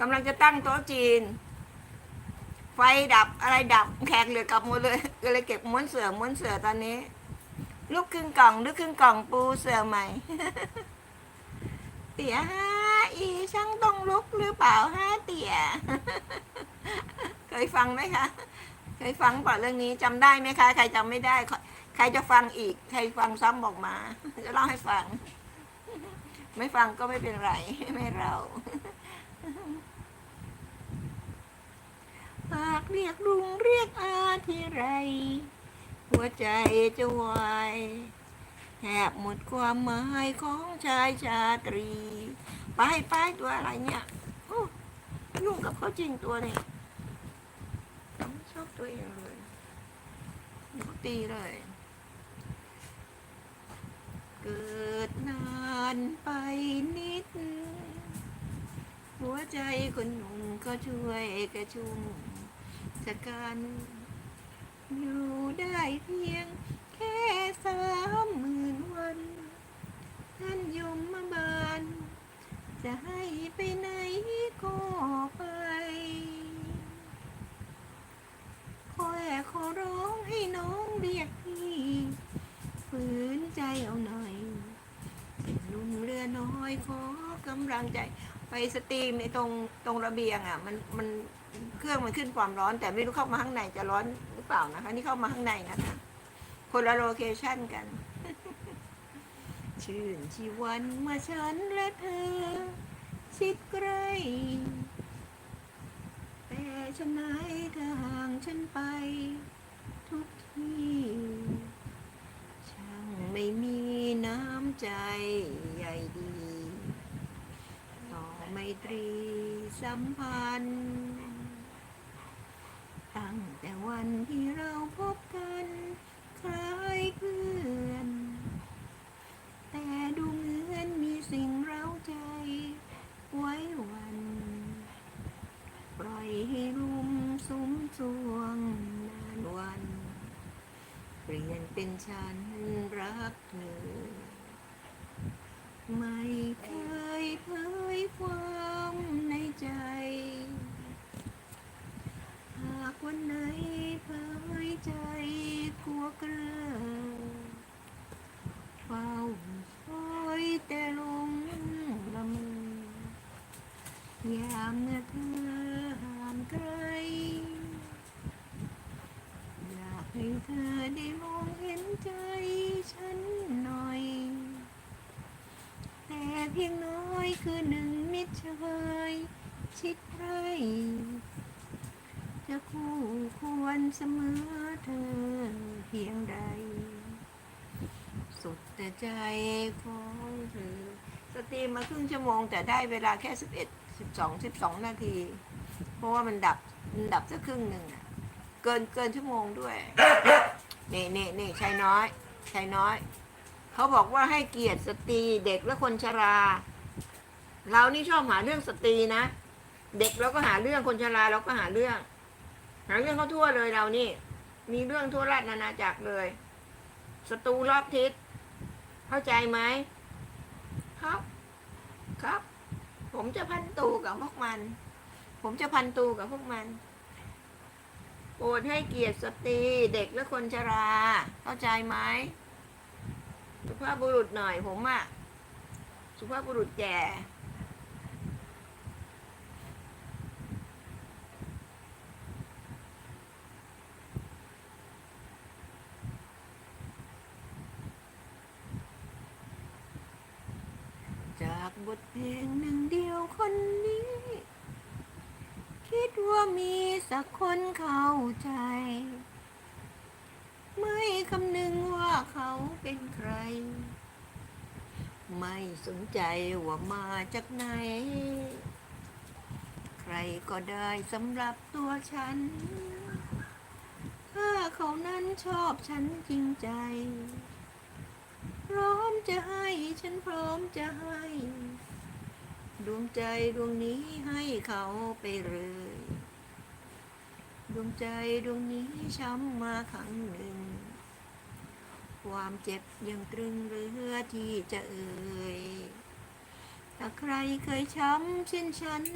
กำลังจะตั้งโต๊ะจีน ไฟดับอะไรดับแขกเหลือกลับหมดเลย ก็เลยเก็บม้วนเสือม้วนเสือตอนนี้ลูกครึ่งกล่องลูกครึ่งกล่องปูเสือใหม่เตี๋ยฮะอีช่างต้องลุกหรือเปล่าฮะเตี๋ยเคยฟังไหมคะ เคยฟังเปล่าเรื่องนี้จำได้ไหมคะ ใครจำไม่ได้ ใครจะฟังอีก ใครฟังซ้ำบอกมา จะเล่าให้ฟัง ไม่ฟังก็ไม่เป็นไร ไม่เรา หากเรียกลุงเรียกอาทีไร หัวใจจะวายแทบหมดความหมายของชายชาตรี ไปไปตัวอะไรเนี่ยโอ้ยุ่งกับเขาจริงตัวเนี่ยชอบตัวเองเลยตีเลย เกิดนา ใจคนหนุ่มก็ช่วยกระชุ่มสกันอยู่ได้เพียงแค่สามหมื่นวันท่านยมมาบานจะให้ไปไหนก็ไป คอยขอร้องให้น้องเรียกพี่ฝืนใจเอาหน่อยลุงเรือน้อยขอกำลังใจ ไปสตรีมในตรงตรงระเบียงอะมันมันเครื่องมันขึ้นความร้อน แต่ไม่รู้เข้ามาข้างในจะร้อนหรือเปล่านะคะนี่เข้ามาข้างในนะคะคนละโลเคชั่นกัน ชื่นชีวันเมื่อฉันและเธอ ชิดใกล้แต่ฉันไหนเธอห่างฉันไป ทุกที่ช่างไม่มีน้ำใจใหญ่ดี ต่อไมตรีสัมพันธ์ ตั้งแต่วันที่เราพบกัน คล้ายเพื่อน แต่ดูเหมือนมีสิ่งเร้าใจ ไว้วัน ปล่อยให้รุมสุมสวงนานวัน เปลี่ยนเป็นฉันรักเธอไม่เคย เผยความในใจ หากวันไหนเผยใจกลัวเกลือเฝ้าคอยแต่ลงละเมอยามเมื่อเธอห่างไกล อยากให้เธอได้มองเห็นใจฉันหน่อย แต่เพียง ยคือหนึ่งมิตรเชยชิดใกล้จะคู่ควรเสมอเธอเพียงใด สุดแต่ใจของเธอ สตรีมมาครึ่งชั่วโมงแต่ได้เวลาแค่สิบเอ็ดสิบสองสิบสองนาที เพราะว่ามันดับมันดับสักครึ่งหนึ่งอะเกินเกินชั่วโมงด้วยเนี่นี่นี่ชายน้อยชายน้อย เขาบอกว่าให้เกียรติสตรีเด็กและคนชรา เรานี่ชอบหาเรื่องสตรีนะ เด็กเราก็หาเรื่องคนชราเราก็หาเรื่อง หาเรื่องเขาทั่วเลยเรานี่ มีเรื่องทั่วราชนานาจักรเลยศัตรูรอบทิศ เข้าใจไหมครับ ครับ ผมจะพันตูกับพวกมัน ผมจะพันตูกับพวกมันโปรดให้เกียรติสตรีเด็กและคนชรา เข้าใจไหมสุภาพบุรุษหน่อยผมอะสุภาพบุรุษแก่จากบทเพลงหนึ่งเดียวคนนี้ คิดว่ามีสักคนเข้าใจ ไม่คำนึงว่าเขาเป็นใคร ไม่สนใจว่ามาจากไหน ใครก็ได้สำหรับตัวฉัน ถ้าเขานั้นชอบฉันจริงใจ ร้อมจะให้ ฉันพร้อมจะให้ ดวงใจดวงนี้ให้เขาไปเลย ดวงใจดวงนี้ช้ำมาครั้งหนึ่ง ความเจ็บยังตรึงเรือที่จะเอ่ยถ้าใครเคยช้ำเช่นฉัน